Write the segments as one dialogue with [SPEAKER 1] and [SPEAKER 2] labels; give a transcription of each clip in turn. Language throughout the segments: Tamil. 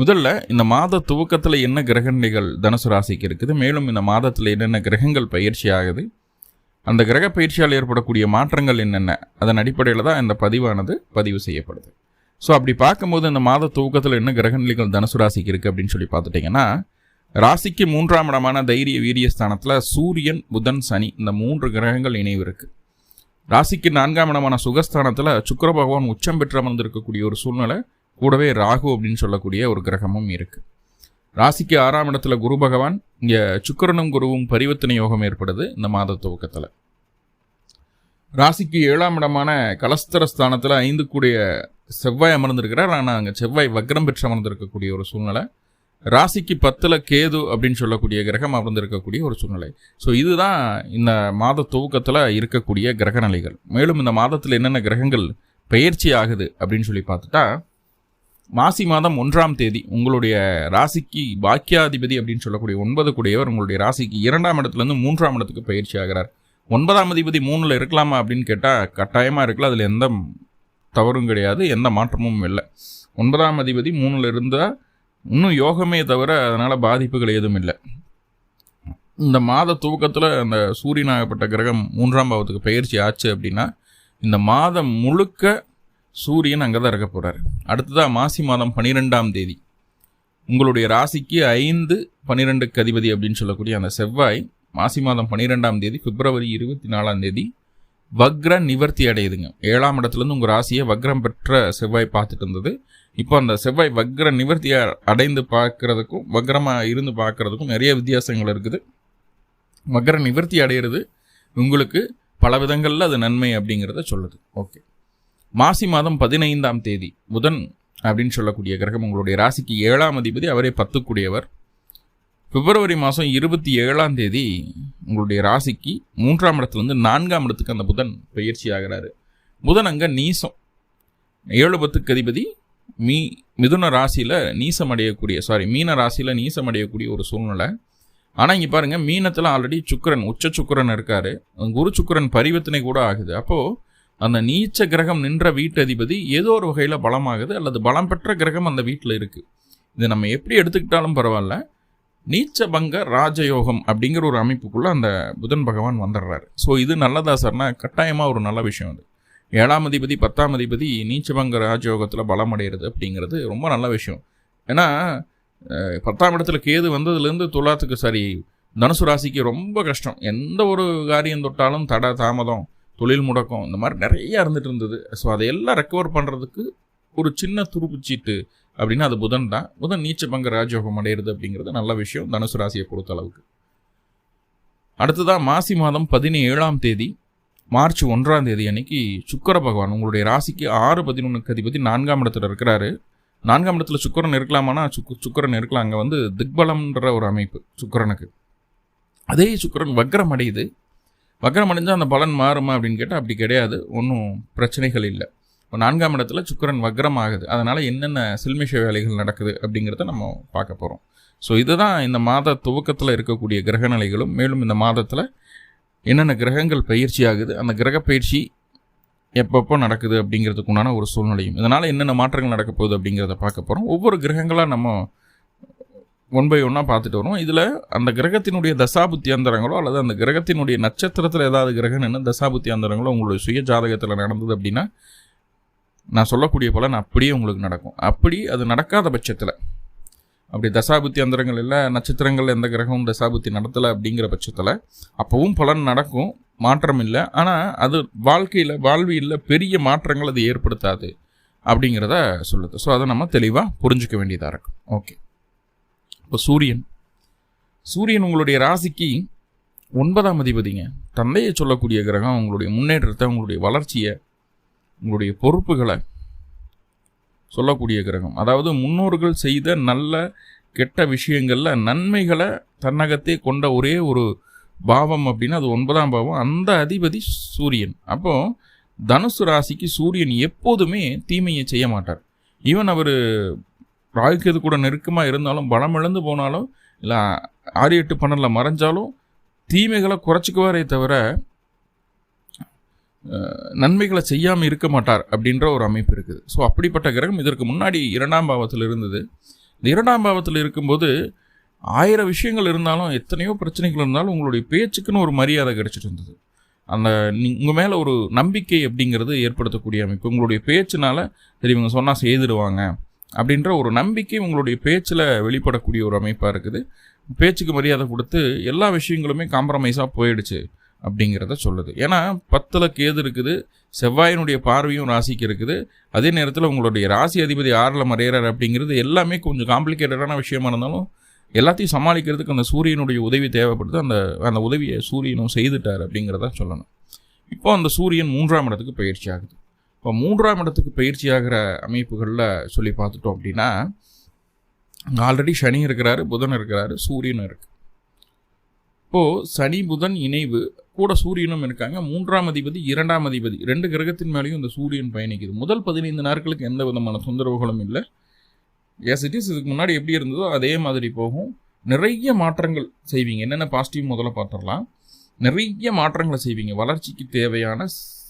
[SPEAKER 1] முதல்ல இந்த மாத துவக்கத்தில் என்ன கிரகநிலைகள் தனுசு ராசிக்கு இருக்குது மேலும் இந்த மாதத்தில் என்னென்ன கிரகங்கள் பயிற்சி ஆகுது அந்த கிரக பயிற்சியால் ஏற்படக்கூடிய மாற்றங்கள் என்னென்ன அதன் அடிப்படையில் தான் இந்த பதிவானது பதிவு செய்யப்படுது ஸோ அப்படி பார்க்கும்போது இந்த மாத துவக்கத்தில் என்ன கிரகநிலைகள் தனுசு ராசிக்கு இருக்குது அப்படின்னு சொல்லி பார்த்துட்டிங்கன்னா ராசிக்கு மூன்றாம் இடமான தைரிய வீரிய ஸ்தானத்தில் சூரியன் புதன் சனி இந்த மூன்று கிரகங்கள் இணைவு இருக்குது ராசிக்கு நான்காம் இடமான சுகஸ்தானத்தில் சுக்கர பகவான் உச்சம் பெற்று அமர்ந்திருக்கக்கூடிய ஒரு சூழ்நிலை கூடவே ராகு அப்படின்னு சொல்லக்கூடிய ஒரு கிரகமும் இருக்குது ராசிக்கு ஆறாம் இடத்துல குரு பகவான் இங்கே சுக்கரனும் குருவும் பரிவர்த்தனை யோகம் ஏற்படுது இந்த மாத துவக்கத்தில் ராசிக்கு ஏழாம் இடமான கலஸ்தர ஸ்தானத்தில் ஐந்து கூடிய செவ்வாய் அமர்ந்திருக்கிறார் ஆனால் அங்கே செவ்வாய் வக்ரம் பெற்று அமர்ந்திருக்கக்கூடிய ஒரு சூழ்நிலை ராசிக்கு பத்தில் கேது அப்படின்னு சொல்லக்கூடிய கிரகம் அமர்ந்திருக்கக்கூடிய ஒரு சூழ்நிலை ஸோ இதுதான் இந்த மாத துவக்கத்தில் இருக்கக்கூடிய கிரக நிலைகள் மேலும் இந்த மாதத்தில் என்னென்ன கிரகங்கள் பயிற்சி ஆகுது அப்படின்னு சொல்லி பார்த்துட்டா மாசி மாதம் ஒன்றாம் தேதி உங்களுடைய ராசிக்கு பாக்கியாதிபதி அப்படின்னு சொல்லக்கூடிய ஒன்பது கூடியவர் உங்களுடைய ராசிக்கு இரண்டாம் இடத்துலேருந்து மூன்றாம் இடத்துக்கு பயிற்சி ஆகிறார் ஒன்பதாம் அதிபதி மூணில் இருக்கலாமா அப்படின்னு கேட்டால் கட்டாயமாக இருக்கல அதில் எந்த தவறும் கிடையாது எந்த மாற்றமும் இல்லை ஒன்பதாம் அதிபதி மூணில் இருந்தால் இன்னும் யோகமே தவிர அதனால் பாதிப்புகள் எதுவும் இல்லை இந்த மாத துவக்கத்தில் அந்த சூரியனாகப்பட்ட கிரகம் மூன்றாம் பாவத்துக்கு பயிற்சி ஆச்சு அப்படின்னா இந்த மாதம் முழுக்க சூரியன் அங்கே தான் இருக்க போகிறார் அடுத்ததாக மாசி மாதம் பன்னிரெண்டாம் தேதி உங்களுடைய ராசிக்கு ஐந்து பன்னிரெண்டுக்கு அதிபதி அப்படின்னு சொல்லக்கூடிய அந்த செவ்வாய் மாசி மாதம் பன்னிரெண்டாம் தேதி பிப்ரவரி இருபத்தி நாலாம் தேதி வக்ர நிவர்த்தி அடையுதுங்க ஏழாம் இடத்துலேருந்து உங்கள் ராசியை வக்ரம் பெற்ற செவ்வாய் பார்த்துட்டு இருந்தது இப்போ அந்த செவ்வாய் வக்ர நிவர்த்தியை அடைந்து பார்க்குறதுக்கும் வக்ரமாக இருந்து பார்க்குறதுக்கும் நிறைய வித்தியாசங்கள் இருக்குது வக்ர நிவர்த்தி அடையிறது உங்களுக்கு பல விதங்களில் அது நன்மை அப்படிங்கிறத சொல்லுது ஓகே மாசி மாதம் பதினைந்தாம் தேதி புதன் அப்படின்னு சொல்லக்கூடிய கிரகம் உங்களுடைய ராசிக்கு ஏழாம் அதிபதி அவரே பத்துக்குடியவர் பிப்ரவரி மாதம் இருபத்தி ஏழாம் தேதி உங்களுடைய ராசிக்கு மூன்றாம் இடத்துலேருந்து நான்காம் இடத்துக்கு அந்த புதன் பயிற்சி ஆகிறாரு புதன் அங்கே நீசம் ஏழு பத்துக்கு அதிபதி மீ மிதுன ராசியில் நீசம் அடையக்கூடிய சாரி மீன ராசியில் நீசம் அடையக்கூடிய ஒரு சூழ்நிலை ஆனால் இங்கே பாருங்கள் மீனத்தில் ஆல்ரெடி சுக்கரன் உச்ச சுக்கரன் இருக்கார் குரு சுக்கரன் பரிவர்த்தனை கூட ஆகுது அப்போது அந்த நீச்ச கிரகம் நின்ற வீட்டதிபதி ஏதோ ஒரு வகையில் பலமாகுது அல்லது பலம் பெற்ற கிரகம் அந்த வீட்டில் இருக்குது இது நம்ம எப்படி எடுத்துக்கிட்டாலும் பரவாயில்ல பங்க ராஜயோகம் அப்படிங்கிற ஒரு அமைப்புக்குள்ளே அந்த புதன் பகவான் வந்துடுறாரு ஸோ இது நல்லதா சார்னா கட்டாயமாக ஒரு நல்ல விஷயம் அது ஏழாம் அதிபதி பத்தாம் அதிபதி நீச்சபங்க ராஜயோகத்தில் அடைகிறது அப்படிங்கிறது ரொம்ப நல்ல விஷயம் ஏன்னா பத்தாம் இடத்துல கேது வந்ததுலேருந்து துலாத்துக்கு சரி தனுசு ராசிக்கு ரொம்ப கஷ்டம் எந்த ஒரு காரியம் தொட்டாலும் தடை தாமதம் தொழில் முடக்கம் இந்த மாதிரி நிறையா இருந்துகிட்டு இருந்தது ஸோ அதையெல்லாம் ரெக்கவர் பண்ணுறதுக்கு ஒரு சின்ன துருப்புச்சீட்டு அப்படின்னா அது புதன் தான் புதன் நீச்ச பங்க ராஜயோகம் அடையிறது அப்படிங்கிறது நல்ல விஷயம் தனுசு ராசியை பொறுத்த அளவுக்கு அடுத்ததாக மாசி மாதம் பதினேழாம் தேதி மார்ச் ஒன்றாம் தேதி அன்னைக்கு சுக்கர பகவான் உங்களுடைய ராசிக்கு ஆறு பதினொன்று கதிபதி நான்காம் இடத்துல இருக்கிறாரு நான்காம் இடத்துல சுக்கரன் இருக்கலாமானா சுக்கு சுக்கரன் இருக்கலாம் அங்கே வந்து திக்பலம்ன்ற ஒரு அமைப்பு சுக்கரனுக்கு அதே சுக்கரன் வக்ரம் அடையுது வக்கரம் அடைஞ்சால் அந்த பலன் மாறுமா அப்படின்னு கேட்டால் அப்படி கிடையாது ஒன்றும் பிரச்சனைகள் இல்லை இப்போ நான்காம் இடத்துல சுக்கரன் வக்ரம் ஆகுது அதனால் என்னென்ன சில்மிஷ வேலைகள் நடக்குது அப்படிங்கிறத நம்ம பார்க்க போகிறோம் ஸோ இதுதான் இந்த மாத துவக்கத்தில் இருக்கக்கூடிய கிரகநிலைகளும் மேலும் இந்த மாதத்தில் என்னென்ன கிரகங்கள் பயிற்சி ஆகுது அந்த கிரக பயிற்சி எப்பப்போ நடக்குது அப்படிங்கிறதுக்குண்டான ஒரு சூழ்நிலையும் இதனால் என்னென்ன மாற்றங்கள் நடக்க போகுது அப்படிங்கிறத பார்க்க போகிறோம் ஒவ்வொரு கிரகங்களாக நம்ம ஒன் பை ஒன்னாக பார்த்துட்டு வரும் இதில் அந்த கிரகத்தினுடைய தசாபுத்தி அந்தரங்களோ அல்லது அந்த கிரகத்தினுடைய நட்சத்திரத்தில் ஏதாவது கிரகம் என்ன தசாபுத்தி அந்தரங்களோ உங்களுடைய சுய ஜாதகத்தில் நடந்தது அப்படின்னா நான் சொல்லக்கூடிய பலன் அப்படியே உங்களுக்கு நடக்கும் அப்படி அது நடக்காத பட்சத்தில் அப்படி தசாபுத்தி அந்தரங்கள் இல்லை நட்சத்திரங்கள் எந்த கிரகமும் தசாபுத்தி நடத்தலை அப்படிங்கிற பட்சத்தில் அப்போவும் பலன் நடக்கும் மாற்றம் இல்லை ஆனால் அது வாழ்க்கையில் வாழ்வியில் பெரிய மாற்றங்கள் அது ஏற்படுத்தாது அப்படிங்கிறத சொல்லுது ஸோ அதை நம்ம தெளிவாக புரிஞ்சிக்க வேண்டியதாக இருக்கும் ஓகே இப்போ சூரியன் சூரியன் உங்களுடைய ராசிக்கு ஒன்பதாம் அதிபதிங்க தந்தையை சொல்லக்கூடிய கிரகம் உங்களுடைய முன்னேற்றத்தை உங்களுடைய வளர்ச்சியை உங்களுடைய பொறுப்புகளை சொல்லக்கூடிய கிரகம் அதாவது முன்னோர்கள் செய்த நல்ல கெட்ட விஷயங்களில் நன்மைகளை தன்னகத்தே கொண்ட ஒரே ஒரு பாவம் அப்படின்னா அது ஒன்பதாம் பாவம் அந்த அதிபதி சூரியன் அப்போது தனுசு ராசிக்கு சூரியன் எப்போதுமே தீமையை செய்ய மாட்டார் ஈவன் அவர் ராகுகேது கூட நெருக்கமாக இருந்தாலும் பலம் இழந்து போனாலும் இல்லை ஆறு எட்டு பன்னெண்டில் மறைஞ்சாலும் தீமைகளை குறைச்சிக்குவாரே தவிர நன்மைகளை செய்யாமல் இருக்க மாட்டார் அப்படின்ற ஒரு அமைப்பு இருக்குது ஸோ அப்படிப்பட்ட கிரகம் இதற்கு முன்னாடி இரண்டாம் பாவத்தில் இருந்தது இந்த இரண்டாம் பாவத்தில் இருக்கும்போது ஆயிரம் விஷயங்கள் இருந்தாலும் எத்தனையோ பிரச்சனைகள் இருந்தாலும் உங்களுடைய பேச்சுக்குன்னு ஒரு மரியாதை கிடச்சிட்டு இருந்தது அந்த உங்கள் மேலே ஒரு நம்பிக்கை அப்படிங்கிறது ஏற்படுத்தக்கூடிய அமைப்பு உங்களுடைய பேச்சினால் சரி இவங்க சொன்னால் செய்திருவாங்க அப்படின்ற ஒரு நம்பிக்கை உங்களுடைய பேச்சில் வெளிப்படக்கூடிய ஒரு அமைப்பாக இருக்குது பேச்சுக்கு மரியாதை கொடுத்து எல்லா விஷயங்களுமே காம்ப்ரமைஸாக போயிடுச்சு அப்படிங்கிறத சொல்லுது ஏன்னா பத்தில் கேது இருக்குது செவ்வாயினுடைய பார்வையும் ராசிக்கு இருக்குது அதே நேரத்தில் உங்களுடைய ராசி அதிபதி ஆறில் மறையிறார் அப்படிங்கிறது எல்லாமே கொஞ்சம் காம்ப்ளிகேட்டடான விஷயமா இருந்தாலும் எல்லாத்தையும் சமாளிக்கிறதுக்கு அந்த சூரியனுடைய உதவி தேவைப்படுது அந்த அந்த உதவியை சூரியனும் செய்துட்டார் அப்படிங்கிறத சொல்லணும் இப்போ அந்த சூரியன் மூன்றாம் இடத்துக்கு பயிற்சி ஆகுது இப்போ மூன்றாம் இடத்துக்கு பயிற்சி ஆகிற அமைப்புகளில் சொல்லி பார்த்துட்டோம் அப்படின்னா ஆல்ரெடி சனி இருக்கிறாரு புதன் இருக்கிறாரு சூரியனும் இருக்கு இப்போது சனி புதன் இணைவு கூட சூரியனும் இருக்காங்க மூன்றாம் அதிபதி இரண்டாம் அதிபதி ரெண்டு கிரகத்தின் மேலேயும் இந்த சூரியன் பயணிக்குது முதல் பதினைந்து நாட்களுக்கு எந்த விதமான தொந்தரவுகளும் இல்லை எஸ் இட் இஸ் இதுக்கு முன்னாடி எப்படி இருந்ததோ அதே மாதிரி போகும் நிறைய மாற்றங்கள் செய்வீங்க என்னென்ன பாசிட்டிவ் முதல்ல பார்த்துடலாம் நிறைய மாற்றங்களை செய்வீங்க வளர்ச்சிக்கு தேவையான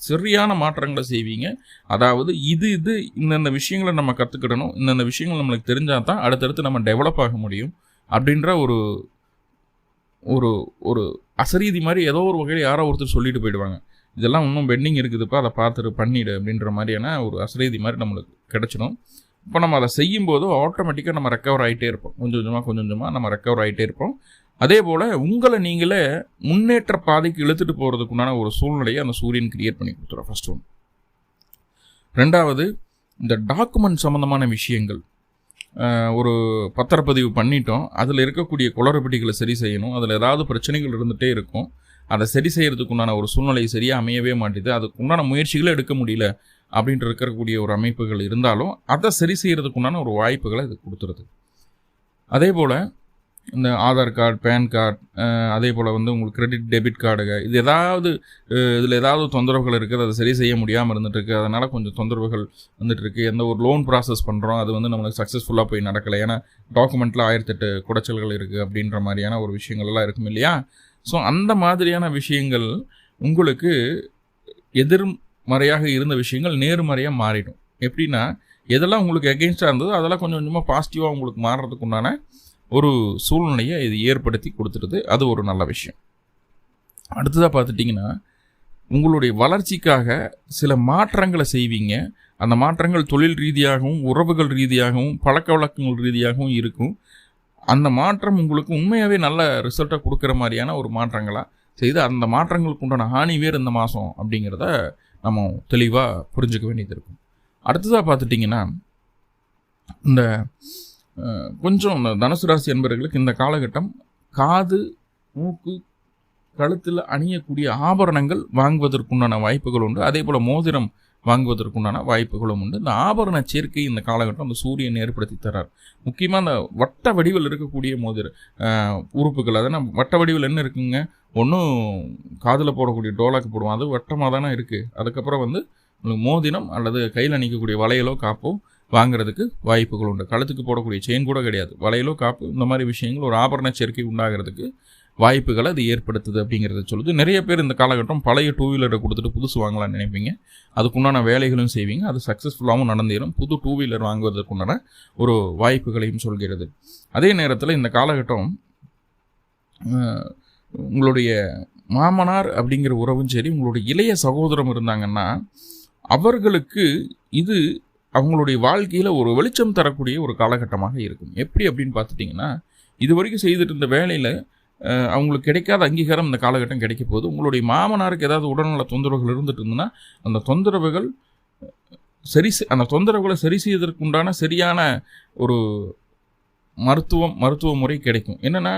[SPEAKER 1] சரியான மாற்றங்களை செய்வீங்க அதாவது இது இது இந்தந்த விஷயங்களை நம்ம கற்றுக்கிடணும் இந்தந்த விஷயங்கள் நம்மளுக்கு தெரிஞ்சால் தான் அடுத்தடுத்து நம்ம டெவலப் ஆக முடியும் அப்படின்ற ஒரு ஒரு ஒரு அசரீதி மாதிரி ஏதோ ஒரு வகையில் யாரோ ஒருத்தர் சொல்லிட்டு போயிடுவாங்க இதெல்லாம் இன்னும் பெண்டிங் இருக்குதுப்பா அதை பார்த்துட்டு பண்ணிடு அப்படின்ற மாதிரியான ஒரு அசரீதி மாதிரி நம்மளுக்கு கிடச்சிடும் இப்போ நம்ம அதை செய்யும்போது ஆட்டோமேட்டிக்காக நம்ம ரெக்கவர் ஆகிட்டே இருப்போம் கொஞ்சம் கொஞ்சமாக கொஞ்சம் கொஞ்சமாக நம்ம ரெக்கவர் ஆகிட்டே இருப்போம் அதே போல் உங்களை நீங்களே முன்னேற்ற பாதைக்கு இழுத்துட்டு போகிறதுக்குண்டான ஒரு சூழ்நிலையை அந்த சூரியன் கிரியேட் பண்ணி கொடுத்துரும் ஃபஸ்ட் ஒன் ரெண்டாவது இந்த டாக்குமெண்ட் சம்மந்தமான விஷயங்கள் ஒரு பத்திரப்பதிவு பண்ணிட்டோம் அதில் இருக்கக்கூடிய குளறுபடிகளை சரி செய்யணும் அதில் ஏதாவது பிரச்சனைகள் இருந்துகிட்டே இருக்கும் அதை சரி செய்கிறதுக்குண்டான ஒரு சூழ்நிலை சரியாக அமையவே மாட்டேது அதுக்குண்டான முயற்சிகளும் எடுக்க முடியல அப்படின்ட்டு இருக்கக்கூடிய ஒரு அமைப்புகள் இருந்தாலும் அதை சரி செய்கிறதுக்குண்டான ஒரு வாய்ப்புகளை இது கொடுத்துருது அதே போல் இந்த ஆதார் கார்டு பேன் கார்டு அதே போல் வந்து உங்களுக்கு கிரெடிட் டெபிட் கார்டுங்க இது ஏதாவது இதில் ஏதாவது தொந்தரவுகள் இருக்குது அதை சரி செய்ய முடியாமல் இருந்துகிட்ருக்கு அதனால் கொஞ்சம் தொந்தரவுகள் வந்துட்டுருக்கு எந்த ஒரு லோன் ப்ராசஸ் பண்ணுறோம் அது வந்து நம்மளுக்கு சக்ஸஸ்ஃபுல்லாக போய் நடக்கலை ஏன்னா டாக்குமெண்ட்டில் ஆயிரத்தெட்டு குடைச்சல்கள் இருக்குது அப்படின்ற மாதிரியான ஒரு விஷயங்கள்லாம் இருக்கும் இல்லையா ஸோ அந்த மாதிரியான விஷயங்கள் உங்களுக்கு எதிர்மறையாக இருந்த விஷயங்கள் நேர்மறையாக மாறிடும் எப்படின்னா எதெல்லாம் உங்களுக்கு எகெயின்ஸ்டாக இருந்ததோ அதெல்லாம் கொஞ்சம் கொஞ்சமாக பாசிட்டிவாக உங்களுக்கு மாறுறதுக்கு உண்டான ஒரு சூழ்நிலையை இது ஏற்படுத்தி கொடுத்துருது அது ஒரு நல்ல விஷயம் அடுத்ததாக பார்த்துட்டிங்கன்னா உங்களுடைய வளர்ச்சிக்காக சில மாற்றங்களை செய்வீங்க அந்த மாற்றங்கள் தொழில் ரீதியாகவும் உறவுகள் ரீதியாகவும் பழக்க வழக்கங்கள் ரீதியாகவும் இருக்கும் அந்த மாற்றம் உங்களுக்கு உண்மையாகவே நல்ல ரிசல்ட்டை கொடுக்குற மாதிரியான ஒரு மாற்றங்களாக செய்து அந்த மாற்றங்களுக்கு உண்டான ஹானி வேறு இந்த மாதம் அப்படிங்கிறத நம்ம தெளிவாக புரிஞ்சுக்க வேண்டியது இருக்கும் அடுத்ததாக பார்த்துட்டிங்கன்னா இந்த கொஞ்சம் தனுசு ராசி என்பவர்களுக்கு இந்த காலகட்டம் காது மூக்கு கழுத்தில் அணியக்கூடிய ஆபரணங்கள் வாங்குவதற்குண்டான வாய்ப்புகள் உண்டு அதே போல் மோதிரம் வாங்குவதற்குண்டான வாய்ப்புகளும் உண்டு இந்த ஆபரண சேர்க்கை இந்த காலகட்டம் அந்த சூரியன் ஏற்படுத்தி தரார் முக்கியமாக அந்த வட்ட வடிவில் இருக்கக்கூடிய மோதிர உறுப்புகள் அதனால் வட்ட வடிவில் என்ன இருக்குங்க ஒன்றும் காதில் போடக்கூடிய டோலாக்கு போடுவோம் அது வட்டமாக தானே இருக்குது அதுக்கப்புறம் வந்து மோதிரம் அல்லது கையில் அணிக்கக்கூடிய வளையலோ காப்போ வாங்குறதுக்கு வாய்ப்புகள் உண்டு கழுத்துக்கு போடக்கூடிய செயின் கூட கிடையாது வளையலோ காப்பு இந்த மாதிரி விஷயங்கள் ஒரு ஆபரண சேர்க்கை உண்டாகிறதுக்கு வாய்ப்புகளை அது ஏற்படுத்துது அப்படிங்கிறத சொல்லுது நிறைய பேர் இந்த காலகட்டம் பழைய டூ வீலரை கொடுத்துட்டு புதுசு வாங்கலாம்னு நினைப்பீங்க அதுக்குண்டான வேலைகளும் செய்வீங்க அது சக்ஸஸ்ஃபுல்லாகவும் நடந்தேரும் புது டூ வீலர் வாங்குவதற்குண்டான ஒரு வாய்ப்புகளையும் சொல்கிறது அதே நேரத்தில் இந்த காலகட்டம் உங்களுடைய மாமனார் அப்படிங்கிற உறவும் சரி உங்களுடைய இளைய சகோதரம் இருந்தாங்கன்னா அவர்களுக்கு இது அவங்களுடைய வாழ்க்கையில் ஒரு வெளிச்சம் தரக்கூடிய ஒரு காலகட்டமாக இருக்கும் எப்படி அப்படின்னு பார்த்துட்டிங்கன்னா இது வரைக்கும் செய்துட்டு இருந்த வேலையில் அவங்களுக்கு கிடைக்காத அங்கீகாரம் இந்த காலகட்டம் கிடைக்க போகுது உங்களுடைய மாமனாருக்கு ஏதாவது உடல்நல தொந்தரவுகள் இருந்துட்டு இருந்ததுன்னா அந்த தொந்தரவுகள் சரி அந்த தொந்தரவுகளை சரி செய்வதற்குண்டான சரியான ஒரு மருத்துவம் மருத்துவ முறை கிடைக்கும் என்னென்னா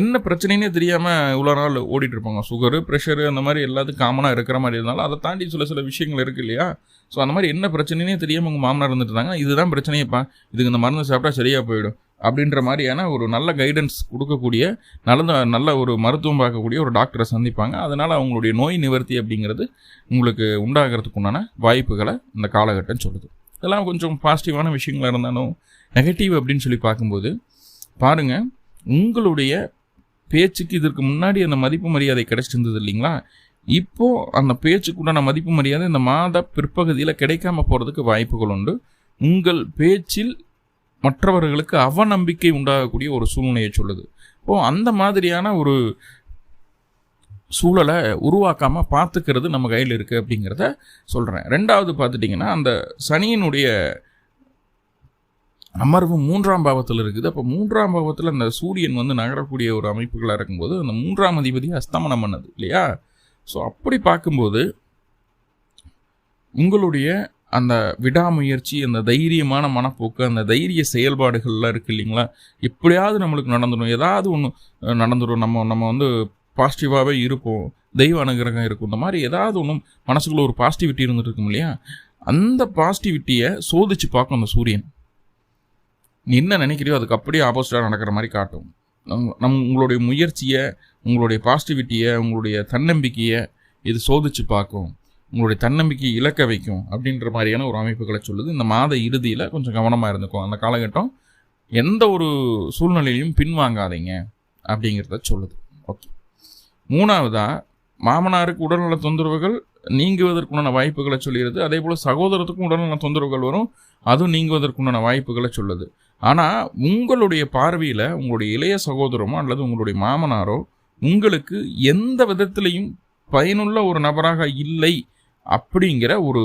[SPEAKER 1] என்ன பிரச்சனைனே தெரியாமல் இவ்வளோ நாள் இருப்பாங்க சுகரு ப்ரெஷரு அந்த மாதிரி எல்லாத்துக்கும் காமனாக இருக்கிற மாதிரி இருந்தாலும் அதை தாண்டி சில சில விஷயங்கள் இருக்குது இல்லையா ஸோ அந்த மாதிரி என்ன பிரச்சனைனே தெரியாமல் உங்கள் மாமனார் இருந்துட்டு இருந்தாங்கன்னா இதுதான் பிரச்சனையப்பா இதுக்கு இந்த மருந்து சாப்பிட்டா சரியாக போயிடும் அப்படின்ற மாதிரியான ஒரு நல்ல கைடன்ஸ் கொடுக்கக்கூடிய நல்ல நல்ல ஒரு மருத்துவம் பார்க்கக்கூடிய ஒரு டாக்டரை சந்திப்பாங்க அதனால் அவங்களுடைய நோய் நிவர்த்தி அப்படிங்கிறது உங்களுக்கு உண்டாகிறதுக்கு உண்டான வாய்ப்புகளை இந்த காலகட்டம் சொல்லுது இதெல்லாம் கொஞ்சம் பாசிட்டிவான விஷயங்களாக இருந்தாலும் நெகட்டிவ் அப்படின்னு சொல்லி பார்க்கும்போது பாருங்கள் உங்களுடைய பேச்சுக்கு இதற்கு முன்னாடி அந்த மதிப்பு மரியாதை கிடைச்சிருந்தது இல்லைங்களா இப்போது அந்த பேச்சுக்குண்டான மதிப்பு மரியாதை இந்த மாத பிற்பகுதியில் கிடைக்காம போகிறதுக்கு வாய்ப்புகள் உண்டு உங்கள் பேச்சில் மற்றவர்களுக்கு அவநம்பிக்கை உண்டாகக்கூடிய ஒரு சூழ்நிலையை சொல்லுது இப்போது அந்த மாதிரியான ஒரு சூழலை உருவாக்காமல் பார்த்துக்கிறது நம்ம கையில் இருக்குது அப்படிங்கிறத சொல்கிறேன் ரெண்டாவது பார்த்துட்டிங்கன்னா அந்த சனியினுடைய அமர்வு மூன்றாம் பாவத்தில் இருக்குது அப்போ மூன்றாம் பாவத்தில் அந்த சூரியன் வந்து நகரக்கூடிய ஒரு அமைப்புகளாக இருக்கும்போது அந்த மூன்றாம் அதிபதி அஸ்தமனம் பண்ணது இல்லையா ஸோ அப்படி பார்க்கும்போது உங்களுடைய அந்த விடாமுயற்சி அந்த தைரியமான மனப்போக்கு அந்த தைரிய செயல்பாடுகள்லாம் இருக்குது இல்லைங்களா எப்படியாவது நம்மளுக்கு நடந்துடும் ஏதாவது ஒன்று நடந்துடும் நம்ம நம்ம வந்து பாசிட்டிவாகவே இருப்போம் தெய்வ அனுகிரகம் இருக்கும் இந்த மாதிரி ஏதாவது ஒன்றும் மனசுக்குள்ளே ஒரு பாசிட்டிவிட்டி இருந்துருக்கும் இல்லையா அந்த பாசிட்டிவிட்டியை சோதிச்சு பார்க்கும் அந்த சூரியன் நீ என்ன நினைக்கிறியோ அதுக்கு அப்படியே ஆப்போசிட்டாக நடக்கிற மாதிரி காட்டும் நம் நம் உங்களுடைய முயற்சியை உங்களுடைய பாசிட்டிவிட்டியை உங்களுடைய தன்னம்பிக்கையை இது சோதித்து பார்க்கும் உங்களுடைய தன்னம்பிக்கையை இழக்க வைக்கும் அப்படின்ற மாதிரியான ஒரு அமைப்புகளை சொல்லுது இந்த மாத இறுதியில் கொஞ்சம் கவனமாக இருந்துக்கும் அந்த காலகட்டம் எந்த ஒரு சூழ்நிலையிலையும் பின்வாங்காதீங்க அப்படிங்கிறத சொல்லுது ஓகே மூணாவதாக மாமனாருக்கு உடல்நல தொந்தரவுகள் நீங்குவதற்குண்டான வாய்ப்புகளை சொல்லிடுது அதே போல் சகோதரத்துக்கும் உடனான தொந்தரவுகள் வரும் அதுவும் நீங்குவதற்குண்டான வாய்ப்புகளை சொல்லுது ஆனால் உங்களுடைய பார்வையில் உங்களுடைய இளைய சகோதரமோ அல்லது உங்களுடைய மாமனாரோ உங்களுக்கு எந்த விதத்திலையும் பயனுள்ள ஒரு நபராக இல்லை அப்படிங்கிற ஒரு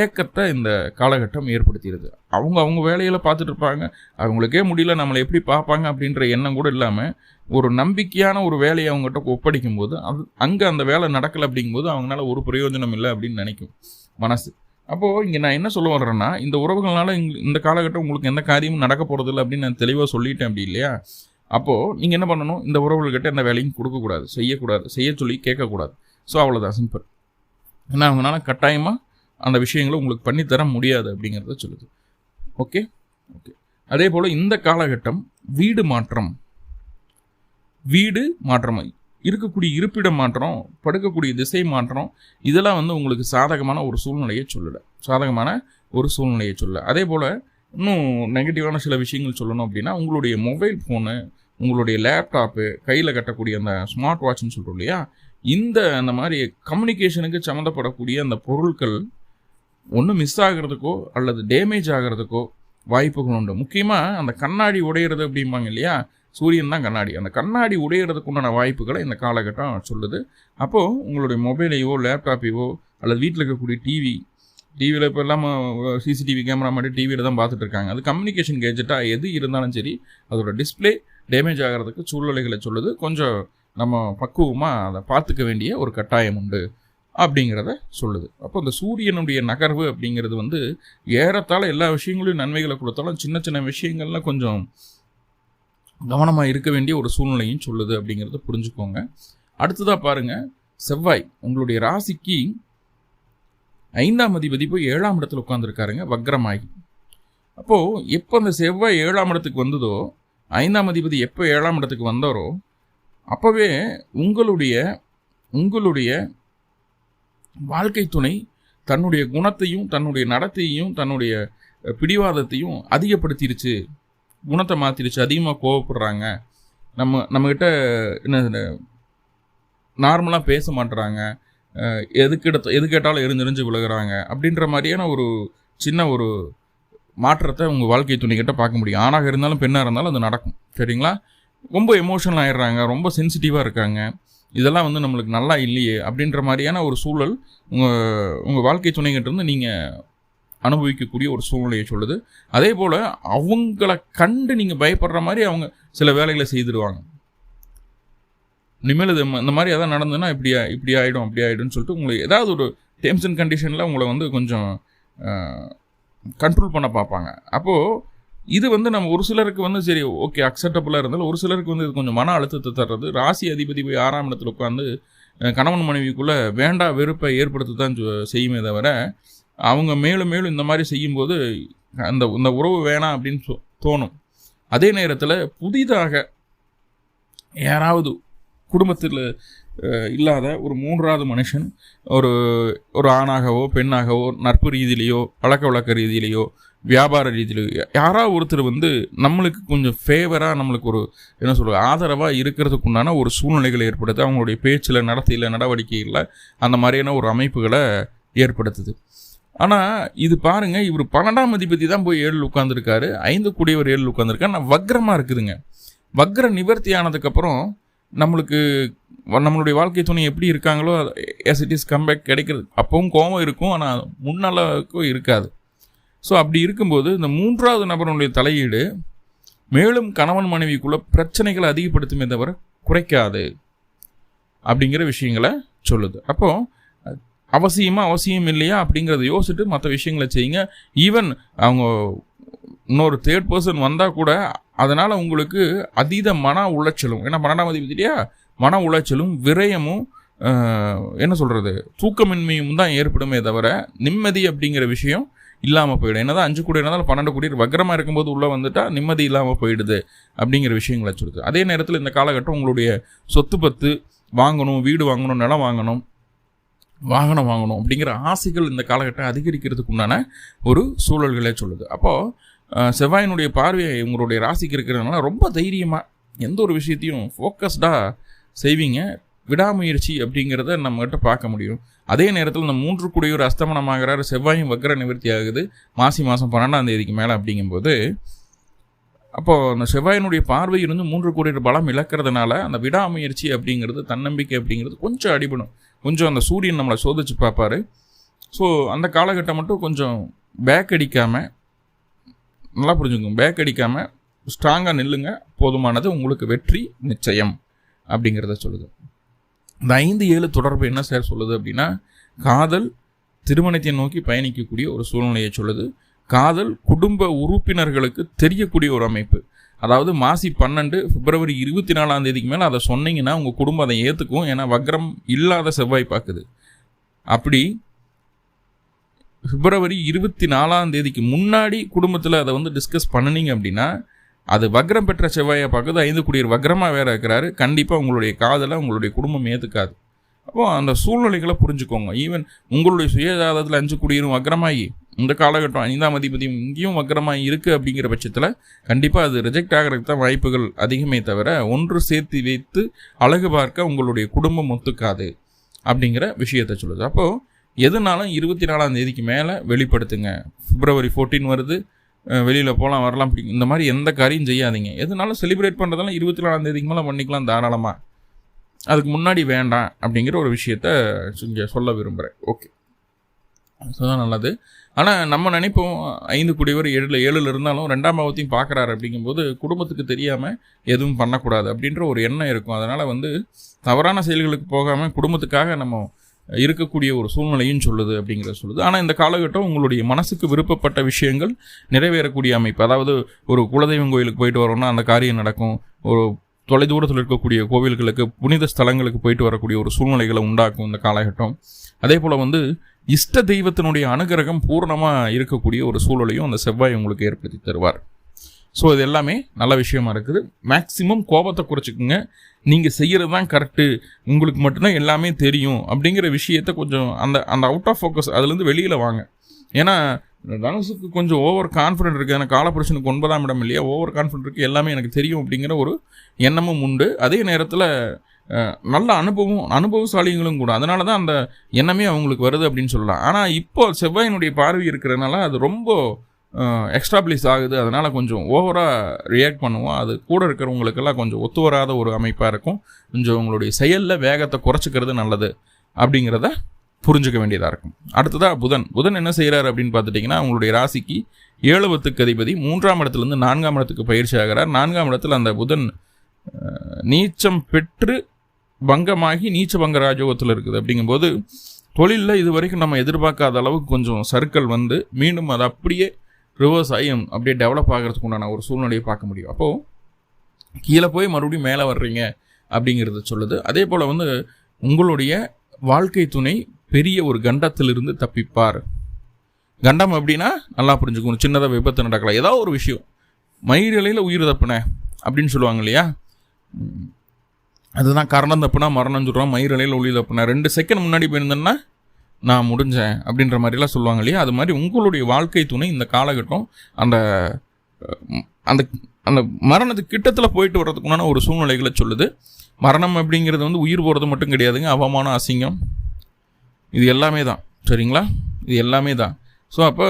[SPEAKER 1] ஏக்கத்தை இந்த காலகட்டம் ஏற்படுத்திடுது அவங்க அவங்க வேலையில் பார்த்துட்டு இருப்பாங்க அவங்களுக்கே முடியல நம்மளை எப்படி பார்ப்பாங்க அப்படின்ற எண்ணம் கூட இல்லாமல் ஒரு நம்பிக்கையான ஒரு வேலையை அவங்ககிட்ட ஒப்படைக்கும் போது அது அங்கே அந்த வேலை நடக்கலை அப்படிங்கும்போது அவங்களால ஒரு பிரயோஜனம் இல்லை அப்படின்னு நினைக்கும் மனசு அப்போது இங்கே நான் என்ன சொல்ல வர்றேன்னா இந்த உறவுகளால் இந்த காலகட்டம் உங்களுக்கு எந்த காரியமும் நடக்க போகிறது இல்லை அப்படின்னு நான் தெளிவாக சொல்லிட்டேன் அப்படி இல்லையா அப்போது நீங்கள் என்ன பண்ணணும் இந்த உறவுகள்கிட்ட எந்த வேலையும் கொடுக்கக்கூடாது செய்யக்கூடாது செய்ய சொல்லி கேட்கக்கூடாது ஸோ அவ்வளோதான் சிம்பிள் ஏன்னா அவங்களால கட்டாயமாக அந்த விஷயங்களை உங்களுக்கு பண்ணித்தர முடியாது அப்படிங்கிறத சொல்லுது ஓகே ஓகே அதே போல் இந்த காலகட்டம் வீடு மாற்றம் வீடு மாற்றமாகி இருக்கக்கூடிய இருப்பிட மாற்றம் படுக்கக்கூடிய திசை மாற்றம் இதெல்லாம் வந்து உங்களுக்கு சாதகமான ஒரு சூழ்நிலையை சொல்லல சாதகமான ஒரு சூழ்நிலையை சொல்லலை அதே போல் இன்னும் நெகட்டிவான சில விஷயங்கள் சொல்லணும் அப்படின்னா உங்களுடைய மொபைல் ஃபோனு உங்களுடைய லேப்டாப்பு கையில் கட்டக்கூடிய அந்த ஸ்மார்ட் வாட்ச்னு சொல்கிறோம் இல்லையா இந்த அந்த மாதிரி கம்யூனிகேஷனுக்கு சம்மந்தப்படக்கூடிய அந்த பொருட்கள் ஒன்று மிஸ் ஆகிறதுக்கோ அல்லது டேமேஜ் ஆகிறதுக்கோ வாய்ப்புகள் உண்டு முக்கியமாக அந்த கண்ணாடி உடையிறது அப்படிம்பாங்க இல்லையா சூரியன் தான் கண்ணாடி அந்த கண்ணாடி உடையிறதுக்கு உண்டான வாய்ப்புகளை இந்த காலகட்டம் சொல்லுது அப்போது உங்களுடைய மொபைலையோ லேப்டாப்பையோ அல்லது வீட்டில் இருக்கக்கூடிய டிவி டிவியில் இப்போ இல்லாமல் சிசிடிவி கேமரா மாதிரி டிவியில் தான் பார்த்துட்டு இருக்காங்க அது கம்யூனிகேஷன் கேஜெட்டாக எது இருந்தாலும் சரி அதோட டிஸ்பிளே டேமேஜ் ஆகிறதுக்கு சூழ்நிலைகளை சொல்லுது கொஞ்சம் நம்ம பக்குவமாக அதை பார்த்துக்க வேண்டிய ஒரு கட்டாயம் உண்டு அப்படிங்கிறத சொல்லுது அப்போ அந்த சூரியனுடைய நகர்வு அப்படிங்கிறது வந்து ஏறத்தாழ எல்லா விஷயங்களையும் நன்மைகளை கொடுத்தாலும் சின்ன சின்ன விஷயங்கள்லாம் கொஞ்சம் கவனமாக இருக்க வேண்டிய ஒரு சூழ்நிலையும் சொல்லுது அப்படிங்கிறத புரிஞ்சுக்கோங்க அடுத்ததாக பாருங்கள் செவ்வாய் உங்களுடைய ராசிக்கு ஐந்தாம் அதிபதி போய் ஏழாம் இடத்துல உட்காந்துருக்காருங்க வக்ரமாகி அப்போது எப்போ அந்த செவ்வாய் ஏழாம் இடத்துக்கு வந்ததோ ஐந்தாம் அதிபதி எப்போ ஏழாம் இடத்துக்கு வந்தாரோ அப்போவே உங்களுடைய உங்களுடைய வாழ்க்கை துணை தன்னுடைய குணத்தையும் தன்னுடைய நடத்தையும் தன்னுடைய பிடிவாதத்தையும் அதிகப்படுத்திருச்சு குணத்தை மாற்றிடுச்சு அதிகமாக கோவப்படுறாங்க நம்ம நம்மக்கிட்ட என்ன நார்மலாக பேச மாட்டுறாங்க கிட்ட எது கேட்டாலும் எரிஞ்செறிஞ்சு விழுகிறாங்க அப்படின்ற மாதிரியான ஒரு சின்ன ஒரு மாற்றத்தை உங்கள் வாழ்க்கை துணிக்கிட்ட பார்க்க முடியும் ஆணாக இருந்தாலும் பெண்ணாக இருந்தாலும் அது நடக்கும் சரிங்களா ரொம்ப எமோஷனல் ஆகிடுறாங்க ரொம்ப சென்சிட்டிவாக இருக்காங்க இதெல்லாம் வந்து நம்மளுக்கு நல்லா இல்லையே அப்படின்ற மாதிரியான ஒரு சூழல் உங்கள் உங்கள் வாழ்க்கை துணைக்கிட்டேருந்து நீங்கள் அனுபவிக்கக்கூடிய ஒரு சூழ்நிலையை சொல்லுது அதே போல் அவங்கள கண்டு நீங்கள் பயப்படுற மாதிரி அவங்க சில வேலைகளை செய்திருவாங்க இனிமேல் இது இந்த மாதிரி எதாவது நடந்ததுன்னா இப்படி இப்படி ஆகிடும் அப்படி ஆகிடும்னு சொல்லிட்டு உங்களுக்கு ஏதாவது ஒரு டேர்ம்ஸ் அண்ட் கண்டிஷனில் உங்களை வந்து கொஞ்சம் கண்ட்ரோல் பண்ண பார்ப்பாங்க அப்போது இது வந்து நம்ம ஒரு சிலருக்கு வந்து சரி ஓகே அக்செப்டபுளாக இருந்தாலும் ஒரு சிலருக்கு வந்து இது கொஞ்சம் மன அழுத்தத்தை தர்றது ராசி அதிபதி போய் ஆறாம் இடத்துல உட்காந்து கணவன் மனைவிக்குள்ளே வேண்டா வெறுப்பை ஏற்படுத்த தான் செய்யுமே தவிர அவங்க மேலும் மேலும் இந்த மாதிரி செய்யும்போது அந்த இந்த உறவு வேணாம் அப்படின்னு தோணும் அதே நேரத்தில் புதிதாக யாராவது குடும்பத்தில் இல்லாத ஒரு மூன்றாவது மனுஷன் ஒரு ஒரு ஆணாகவோ பெண்ணாகவோ நட்பு ரீதியிலையோ பழக்க வழக்க ரீதியிலையோ வியாபார ரீதியிலையோ யாராவது ஒருத்தர் வந்து நம்மளுக்கு கொஞ்சம் ஃபேவராக நம்மளுக்கு ஒரு என்ன சொல்கிறது ஆதரவாக இருக்கிறதுக்குண்டான ஒரு சூழ்நிலைகளை ஏற்படுத்த அவங்களுடைய பேச்சில் நடத்தையில் நடவடிக்கைகளில் அந்த மாதிரியான ஒரு அமைப்புகளை ஏற்படுத்துது ஆனால் இது பாருங்கள் இவர் பன்னெண்டாம் அதிபதி தான் போய் ஏழில் உட்காந்துருக்காரு ஐந்து கூடியவர் ஏழில் உட்காந்துருக்கார் ஆனால் வக்ரமாக இருக்குதுங்க வக்ர நிவர்த்தி ஆனதுக்கப்புறம் நம்மளுக்கு நம்மளுடைய வாழ்க்கை துணை எப்படி இருக்காங்களோ எஸ் இட் இஸ் கம்பேக் கிடைக்கிறது அப்பவும் கோபம் இருக்கும் ஆனால் முன்னளவுக்கும் இருக்காது ஸோ அப்படி இருக்கும்போது இந்த மூன்றாவது நபருடைய தலையீடு மேலும் கணவன் மனைவிக்குள்ளே பிரச்சனைகளை அதிகப்படுத்துமே தவிர குறைக்காது அப்படிங்கிற விஷயங்களை சொல்லுது அப்போது அவசியமா அவசியம் இல்லையா அப்படிங்கிறத யோசிச்சுட்டு மற்ற விஷயங்களை செய்யுங்க ஈவன் அவங்க இன்னொரு தேர்ட் பர்சன் வந்தால் கூட அதனால் உங்களுக்கு அதீத மன உளைச்சலும் ஏன்னா பன்னெண்டாம் அதிபதியா மன உளைச்சலும் விரயமும் என்ன சொல்கிறது தூக்கமின்மையும் தான் ஏற்படுமே தவிர நிம்மதி அப்படிங்கிற விஷயம் இல்லாமல் போயிடும் என்னதான் அஞ்சு கோடி இருந்தாலும் பன்னெண்டு கூடிய வக்கரமாக இருக்கும்போது உள்ளே வந்துட்டால் நிம்மதி இல்லாமல் போயிடுது அப்படிங்கிற விஷயங்களை சொல்லுது அதே நேரத்தில் இந்த காலகட்டம் உங்களுடைய சொத்து பத்து வாங்கணும் வீடு வாங்கணும் நிலம் வாங்கணும் வாகனம் வாங்கணும் அப்படிங்கிற ஆசைகள் இந்த காலகட்டம் அதிகரிக்கிறதுக்கு உண்டான ஒரு சூழல்களே சொல்லுது அப்போது செவ்வாயினுடைய பார்வையை இவங்களுடைய ராசிக்கு இருக்கிறதுனால ரொம்ப தைரியமாக எந்த ஒரு விஷயத்தையும் ஃபோக்கஸ்டாக செய்வீங்க விடாமுயற்சி அப்படிங்கிறத நம்மகிட்ட பார்க்க முடியும் அதே நேரத்தில் இந்த மூன்று குடியூர் அஸ்தமனம் ஆகிறார் செவ்வாயும் வக்ர நிவர்த்தி ஆகுது மாசி மாதம் பன்னெண்டாம் தேதிக்கு மேலே அப்படிங்கும்போது அப்போது அந்த செவ்வாயினுடைய பார்வை இருந்து மூன்று கோடி பலம் இழக்கிறதுனால அந்த விடாமுயற்சி அப்படிங்கிறது தன்னம்பிக்கை அப்படிங்கிறது கொஞ்சம் அடிபடும் கொஞ்சம் அந்த சூரியன் நம்மளை சோதிச்சு பார்ப்பார் ஸோ அந்த காலகட்டம் மட்டும் கொஞ்சம் பேக் அடிக்காமல் நல்லா புரிஞ்சுக்கோங்க பேக் அடிக்காமல் ஸ்ட்ராங்காக நில்லுங்க போதுமானது உங்களுக்கு வெற்றி நிச்சயம் அப்படிங்கிறத சொல்லுது இந்த ஐந்து ஏழு தொடர்பு என்ன சார் சொல்லுது அப்படின்னா காதல் திருமணத்தை நோக்கி பயணிக்கக்கூடிய ஒரு சூழ்நிலையை சொல்லுது காதல் குடும்ப உறுப்பினர்களுக்கு தெரியக்கூடிய ஒரு அமைப்பு அதாவது மாசி பன்னெண்டு பிப்ரவரி இருபத்தி நாலாம் தேதிக்கு மேலே அதை சொன்னீங்கன்னா உங்கள் குடும்பம் அதை ஏற்றுக்கும் ஏன்னா வக்ரம் இல்லாத செவ்வாய் பார்க்குது அப்படி பிப்ரவரி இருபத்தி நாலாம் தேதிக்கு முன்னாடி குடும்பத்தில் அதை வந்து டிஸ்கஸ் பண்ணினீங்க அப்படின்னா அது வக்ரம் பெற்ற செவ்வாயை பார்க்குது ஐந்து குடியர் வக்ரமாக வேற இருக்கிறாரு கண்டிப்பாக உங்களுடைய காதலை உங்களுடைய குடும்பம் ஏற்றுக்காது அப்போ அந்த சூழ்நிலைகளை புரிஞ்சுக்கோங்க ஈவன் உங்களுடைய சுயஜாதத்தில் அஞ்சு குடியரும் வக்ரமாகி இந்த காலகட்டம் ஐந்தாம் அதிபதியும் இங்கேயும் வக்கரமாக இருக்குது அப்படிங்கிற பட்சத்தில் கண்டிப்பாக அது ரிஜெக்ட் ஆகிறதுக்கு தான் வாய்ப்புகள் அதிகமே தவிர ஒன்று சேர்த்து வைத்து அழகு பார்க்க உங்களுடைய குடும்பம் ஒத்துக்காது அப்படிங்கிற விஷயத்தை சொல்லுது அப்போது எதுனாலும் இருபத்தி நாலாம் தேதிக்கு மேலே வெளிப்படுத்துங்க பிப்ரவரி ஃபோர்டீன் வருது வெளியில் போகலாம் வரலாம் பிடிக்கும் இந்த மாதிரி எந்த காரியம் செய்யாதீங்க எதுனாலும் செலிப்ரேட் பண்ணுறதெல்லாம் இருபத்தி நாலாம் தேதிக்கு மேலே பண்ணிக்கலாம் தாராளமாக அதுக்கு முன்னாடி வேண்டாம் அப்படிங்கிற ஒரு விஷயத்த சொல்ல விரும்புகிறேன் ஓகே ஸோ தான் நல்லது ஆனால் நம்ம நினைப்போம் ஐந்து குடியவர் ஏழில் ஏழில் இருந்தாலும் ரெண்டாம் பாவத்தையும் பார்க்குறாரு அப்படிங்கும்போது குடும்பத்துக்கு தெரியாமல் எதுவும் பண்ணக்கூடாது அப்படின்ற ஒரு எண்ணம் இருக்கும் அதனால் வந்து தவறான செயல்களுக்கு போகாமல் குடும்பத்துக்காக நம்ம இருக்கக்கூடிய ஒரு சூழ்நிலையும் சொல்லுது அப்படிங்கிறத சொல்லுது ஆனால் இந்த காலகட்டம் உங்களுடைய மனசுக்கு விருப்பப்பட்ட விஷயங்கள் நிறைவேறக்கூடிய அமைப்பு அதாவது ஒரு குலதெய்வம் கோயிலுக்கு போயிட்டு வரோம்னா அந்த காரியம் நடக்கும் ஒரு தொலைதூரத்தில் இருக்கக்கூடிய கோவில்களுக்கு புனித ஸ்தலங்களுக்கு போயிட்டு வரக்கூடிய ஒரு சூழ்நிலைகளை உண்டாக்கும் இந்த காலகட்டம் அதே போல் வந்து இஷ்ட தெய்வத்தினுடைய அனுகிரகம் பூர்ணமாக இருக்கக்கூடிய ஒரு சூழலையும் அந்த செவ்வாய் உங்களுக்கு ஏற்படுத்தி தருவார் ஸோ இது எல்லாமே நல்ல விஷயமா இருக்குது மேக்சிமம் கோபத்தை குறைச்சிக்கோங்க நீங்கள் செய்கிறது தான் கரெக்டு உங்களுக்கு மட்டும்தான் எல்லாமே தெரியும் அப்படிங்கிற விஷயத்த கொஞ்சம் அந்த அந்த அவுட் ஆஃப் ஃபோக்கஸ் அதுலேருந்து வெளியில் வாங்க ஏன்னா தனுஷுக்கு கொஞ்சம் ஓவர் கான்ஃபிடென்ட் இருக்குது எனக்கு காலபுருஷனுக்கு ஒன்பதாம் இடம் இல்லையா ஓவர் கான்ஃபிடென்ட் இருக்குது எல்லாமே எனக்கு தெரியும் அப்படிங்கிற ஒரு எண்ணமும் உண்டு அதே நேரத்தில் நல்ல அனுபவம் அனுபவசாலிகளும் கூட அதனால தான் அந்த எண்ணமே அவங்களுக்கு வருது அப்படின்னு சொல்லலாம் ஆனால் இப்போ செவ்வாயினுடைய பார்வை இருக்கிறதுனால அது ரொம்ப எக்ஸ்ட்ராப்ளிஸ் ஆகுது அதனால் கொஞ்சம் ஓவராக ரியாக்ட் பண்ணுவோம் அது கூட இருக்கிறவங்களுக்கெல்லாம் கொஞ்சம் ஒத்து வராத ஒரு அமைப்பாக இருக்கும் கொஞ்சம் உங்களுடைய செயலில் வேகத்தை குறைச்சிக்கிறது நல்லது அப்படிங்கிறத புரிஞ்சுக்க வேண்டியதாக இருக்கும் அடுத்ததாக புதன் புதன் என்ன செய்கிறார் அப்படின்னு பார்த்துட்டிங்கன்னா அவங்களுடைய ராசிக்கு ஏழுபத்துக்கு அதிபதி மூன்றாம் இடத்துலேருந்து நான்காம் இடத்துக்கு பயிற்சி ஆகிறார் நான்காம் இடத்துல அந்த புதன் நீச்சம் பெற்று பங்கமாகி நீச்ச பங்க ராஜோகத்தில் இருக்குது அப்படிங்கும்போது தொழிலில் இது வரைக்கும் நம்ம எதிர்பார்க்காத அளவுக்கு கொஞ்சம் சர்க்கிள் வந்து மீண்டும் அது அப்படியே ரிவர்ஸ் ஆகி அப்படியே டெவலப் ஆகிறதுக்கு உண்டான ஒரு சூழ்நிலையை பார்க்க முடியும் அப்போது கீழே போய் மறுபடியும் மேலே வர்றீங்க அப்படிங்கிறத சொல்லுது அதே போல் வந்து உங்களுடைய வாழ்க்கை துணை பெரிய ஒரு கண்டத்திலிருந்து தப்பிப்பார் கண்டம் அப்படின்னா நல்லா புரிஞ்சுக்கணும் சின்னதாக விபத்து நடக்கலாம் ஏதாவது ஒரு விஷயம் மயிரிலையில் உயிர் தப்புன அப்படின்னு சொல்லுவாங்க இல்லையா அதுதான் கரணம் தப்புனா மரணம் சொல்கிறோம் மயிரிலையில் உயிர் தப்புனேன் ரெண்டு செகண்ட் முன்னாடி போயிருந்தேன்னா நான் முடிஞ்சேன் அப்படின்ற மாதிரிலாம் சொல்லுவாங்க இல்லையா அது மாதிரி உங்களுடைய வாழ்க்கை துணை இந்த காலகட்டம் அந்த அந்த அந்த மரணத்துக்கு கிட்டத்தில் போயிட்டு வர்றதுக்குண்டான ஒரு சூழ்நிலைகளை சொல்லுது மரணம் அப்படிங்கிறது வந்து உயிர் போகிறது மட்டும் கிடையாதுங்க அவமான அசிங்கம் இது எல்லாமே தான் சரிங்களா இது எல்லாமே தான் ஸோ அப்போ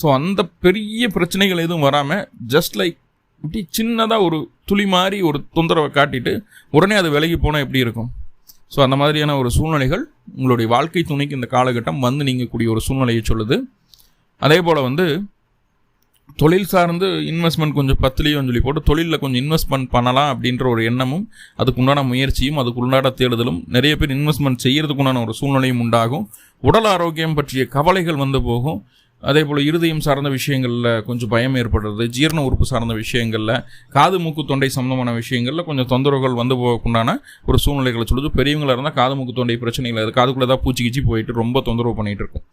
[SPEAKER 1] ஸோ அந்த பெரிய பிரச்சனைகள் எதுவும் வராமல் ஜஸ்ட் லைக் இப்படி சின்னதாக ஒரு துளி மாதிரி ஒரு தொந்தரவை காட்டிட்டு உடனே அது விலகி போனால் எப்படி இருக்கும் ஸோ அந்த மாதிரியான ஒரு சூழ்நிலைகள் உங்களுடைய வாழ்க்கை துணைக்கு இந்த காலகட்டம் வந்து நீங்கக்கூடிய ஒரு சூழ்நிலையை சொல்லுது அதே போல் வந்து தொழில் சார்ந்து இன்வெஸ்ட்மெண்ட் கொஞ்சம் பத்துலேயும் சொல்லி போட்டு தொழிலில் கொஞ்சம் இன்வெஸ்ட்மெண்ட் பண்ணலாம் அப்படின்ற ஒரு எண்ணமும் அதுக்குண்டான முயற்சியும் அதுக்குண்டான தேடுதலும் நிறைய பேர் இன்வெஸ்ட்மெண்ட் செய்கிறதுக்குண்டான ஒரு சூழ்நிலையும் உண்டாகும் உடல் ஆரோக்கியம் பற்றிய கவலைகள் வந்து போகும் அதே போல் இருதயம் சார்ந்த விஷயங்களில் கொஞ்சம் பயம் ஏற்படுறது ஜீரண உறுப்பு சார்ந்த விஷயங்களில் காது மூக்கு தொண்டை சம்மந்தமான விஷயங்களில் கொஞ்சம் தொந்தரவுகள் வந்து போகக்குண்டான ஒரு சூழ்நிலைகளை சொல்லுது பெரியவங்களாக இருந்தால் காது மூக்கு தொண்டை பிரச்சனைகள் அது காதுக்குள்ளே தான் பூச்சி கீச்சி போயிட்டு ரொம்ப தொந்தரவு பண்ணிகிட்டு இருக்கும்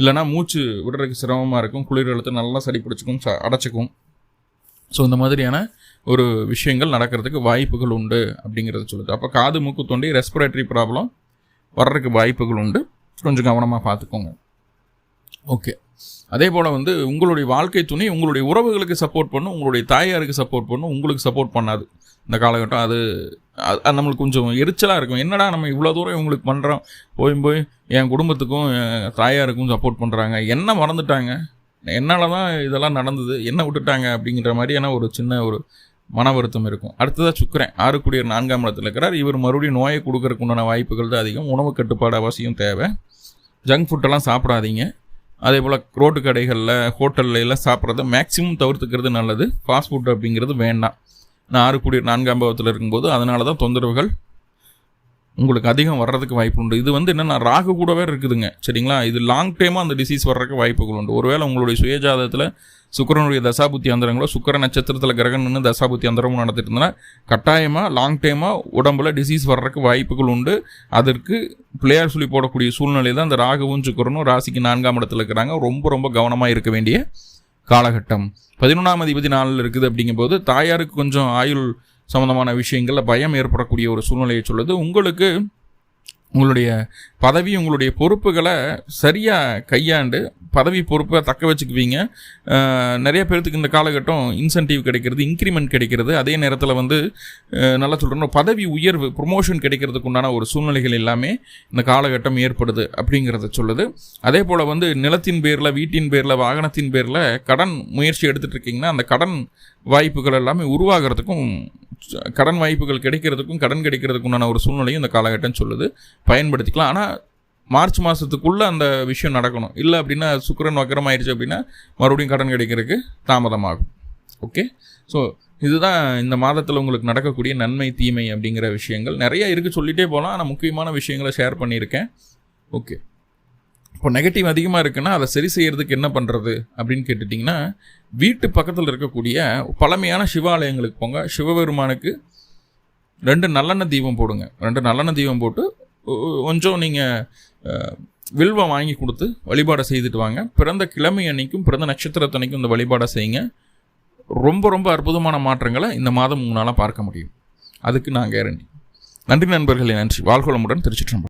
[SPEAKER 1] இல்லைனா மூச்சு விடுறதுக்கு சிரமமாக இருக்கும் குளிர் எழுத்து நல்லா சரி பிடிச்சிக்கும் ச அடைச்சிக்கும் ஸோ இந்த மாதிரியான ஒரு விஷயங்கள் நடக்கிறதுக்கு வாய்ப்புகள் உண்டு அப்படிங்கிறத சொல்லுது அப்போ காது மூக்கு தொண்டி ரெஸ்பிரேட்டரி ப்ராப்ளம் வர்றதுக்கு வாய்ப்புகள் உண்டு கொஞ்சம் கவனமாக பார்த்துக்கோங்க ஓகே அதே போல் வந்து உங்களுடைய வாழ்க்கை துணை உங்களுடைய உறவுகளுக்கு சப்போர்ட் பண்ணும் உங்களுடைய தாயாருக்கு சப்போர்ட் பண்ணும் உங்களுக்கு சப்போர்ட் பண்ணாது இந்த காலகட்டம் அது அது நம்மளுக்கு கொஞ்சம் எரிச்சலாக இருக்கும் என்னடா நம்ம இவ்வளோ தூரம் இவங்களுக்கு பண்ணுறோம் போய் போய் என் குடும்பத்துக்கும் தாயாருக்கும் சப்போர்ட் பண்ணுறாங்க என்ன மறந்துட்டாங்க என்னால் தான் இதெல்லாம் நடந்தது என்ன விட்டுட்டாங்க அப்படிங்கிற மாதிரியான ஒரு சின்ன ஒரு மன வருத்தம் இருக்கும் அடுத்ததாக சுக்கரன் ஆறுக்குடியர் நான்காம் இடத்துல இருக்கிறார் இவர் மறுபடியும் நோயை கொடுக்கறதுக்கு உண்டான வாய்ப்புகள் தான் அதிகம் உணவு கட்டுப்பாடு அவசியம் தேவை ஜங்க் ஃபுட்டெல்லாம் சாப்பிடாதீங்க அதே போல் ரோட்டு கடைகளில் ஹோட்டல்ல எல்லாம் சாப்பிட்றத மேக்ஸிமம் தவிர்த்துக்கிறது நல்லது ஃபாஸ்ட் ஃபுட் அப்படிங்கிறது வேண்டாம் நான் ஆறு கூடிய நான்காம் பாவத்தில் இருக்கும்போது அதனால தான் தொந்தரவுகள் உங்களுக்கு அதிகம் வர்றதுக்கு வாய்ப்பு உண்டு இது வந்து என்னென்னா ராகு கூடவே இருக்குதுங்க சரிங்களா இது லாங் டைமாக அந்த டிசீஸ் வர்றதுக்கு வாய்ப்புகள் உண்டு ஒருவேளை உங்களுடைய சுயஜாதத்தில் சுக்கரனுடைய தசாபுத்தி அந்தரங்களோ சுக்கர நட்சத்திரத்தில் கிரகம் நின்று தசாபுத்தி அந்தரமும் நடத்திட்டு இருந்தனா கட்டாயமாக லாங் டைமாக உடம்புல டிசீஸ் வர்றதுக்கு வாய்ப்புகள் உண்டு அதற்கு பிளேயர் சொல்லி போடக்கூடிய சூழ்நிலை தான் அந்த ராகுவும் சுக்கரனும் ராசிக்கு நான்காம் இடத்துல இருக்கிறாங்க ரொம்ப ரொம்ப கவனமாக இருக்க வேண்டிய காலகட்டம் பதினொன்றாம் அதிபதி நாளில் இருக்குது அப்படிங்கும்போது தாயாருக்கு கொஞ்சம் ஆயுள் சம்மந்தமான விஷயங்களில் பயம் ஏற்படக்கூடிய ஒரு சூழ்நிலையை சொல்லுது உங்களுக்கு உங்களுடைய பதவி உங்களுடைய பொறுப்புகளை சரியாக கையாண்டு பதவி பொறுப்பை தக்க வச்சுக்குவீங்க நிறைய பேர்த்துக்கு இந்த காலகட்டம் இன்சென்டிவ் கிடைக்கிறது இன்க்ரிமெண்ட் கிடைக்கிறது அதே நேரத்தில் வந்து நல்லா சொல்கிறோம் பதவி உயர்வு ப்ரொமோஷன் கிடைக்கிறதுக்கு உண்டான ஒரு சூழ்நிலைகள் எல்லாமே இந்த காலகட்டம் ஏற்படுது அப்படிங்கிறத சொல்லுது அதே போல் வந்து நிலத்தின் பேரில் வீட்டின் பேரில் வாகனத்தின் பேரில் கடன் முயற்சி எடுத்துகிட்டு இருக்கீங்கன்னா அந்த கடன் வாய்ப்புகள் எல்லாமே உருவாகிறதுக்கும் கடன் வாய்ப்புகள் கிடைக்கிறதுக்கும் கடன் கிடைக்கிறதுக்குண்டான ஒரு சூழ்நிலையும் இந்த காலகட்டம் சொல்லுது பயன்படுத்திக்கலாம் ஆனால் மார்ச் மாதத்துக்குள்ளே அந்த விஷயம் நடக்கணும் இல்லை அப்படின்னா சுக்கரன் வக்கரம் ஆயிடுச்சு அப்படின்னா மறுபடியும் கடன் கிடைக்கிறதுக்கு தாமதமாகும் ஓகே ஸோ இதுதான் இந்த மாதத்தில் உங்களுக்கு நடக்கக்கூடிய நன்மை தீமை அப்படிங்கிற விஷயங்கள் நிறையா இருக்குது சொல்லிகிட்டே போகலாம் ஆனால் முக்கியமான விஷயங்களை ஷேர் பண்ணியிருக்கேன் ஓகே இப்போ நெகட்டிவ் அதிகமாக இருக்குன்னா அதை சரி செய்கிறதுக்கு என்ன பண்ணுறது அப்படின்னு கேட்டுட்டிங்கன்னா வீட்டு பக்கத்தில் இருக்கக்கூடிய பழமையான சிவாலயங்களுக்கு போங்க சிவபெருமானுக்கு ரெண்டு நல்லெண்ணெய் தீபம் போடுங்க ரெண்டு நல்லெண்ணெய் தீபம் போட்டு கொஞ்சம் நீங்கள் வில்வம் வாங்கி கொடுத்து வழிபாடை செய்துட்டு வாங்க பிறந்த கிழமை அன்னைக்கும் பிறந்த நட்சத்திரத்தன்னைக்கும் இந்த வழிபாடை செய்யுங்க ரொம்ப ரொம்ப அற்புதமான மாற்றங்களை இந்த மாதம் உங்களால் பார்க்க முடியும் அதுக்கு நான் கேரண்டி நன்றி நண்பர்களே நன்றி வாழ்கோளமுடன் திருச்சிட்டு